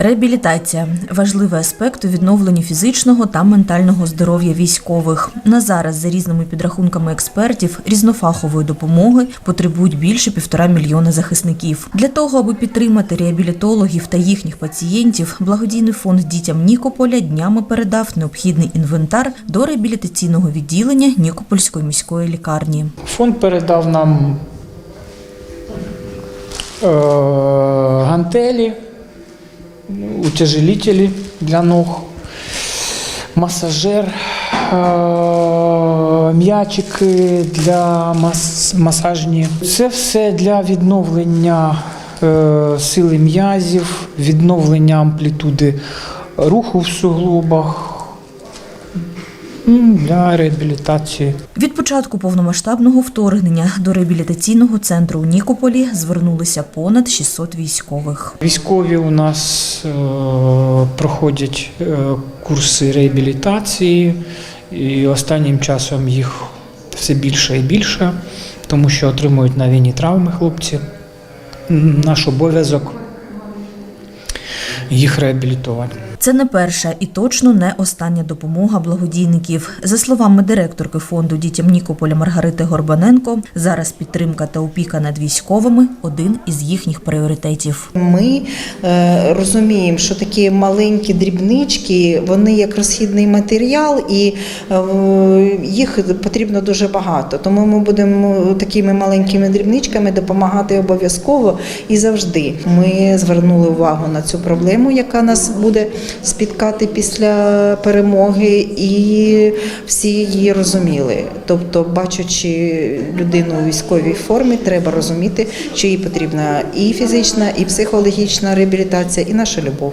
Реабілітація важливий аспект у відновленні фізичного та ментального здоров'я військових. На зараз, за різними підрахунками експертів, різнофахової допомоги потребують більше півтора мільйона захисників. Для того, аби підтримати реабілітологів та їхніх пацієнтів, благодійний фонд дітям Нікополя днями передав необхідний інвентар до реабілітаційного відділення Нікопольської міської лікарні. Фонд передав нам е, гантелі, утяжелителі для ног, масажер, е, м'ячики для мас, масажні. Це все для відновлення е, сили м'язів, відновлення амплітуди руху в суглобах. Для реабілітації Від початку повномасштабного вторгнення до реабілітаційного центру у Нікополі звернулися понад 600 військових. Військові у нас е, проходять е, курси реабілітації, і останнім часом їх все більше і більше, тому що отримують на війні травми хлопці. Наш обов'язок їх реабілітувати. Це не перша і точно не остання допомога благодійників. За словами директорки фонду дітям Нікополя Маргарити Горбаненко, зараз підтримка та опіка над військовими один із їхніх пріоритетів. Ми е, розуміємо, що такі маленькі дрібнички, вони як розхідний матеріал, і е, їх потрібно дуже багато. Тому ми будемо такими маленькими дрібничками допомагати обов'язково і завжди. Ми звернули увагу на цю проблему, яка нас буде спіткати після перемоги, і всі її розуміли. Тобто, бачачи людину у військовій формі, треба розуміти, що їй потрібна і фізична, і психологічна реабілітація, і наша любов.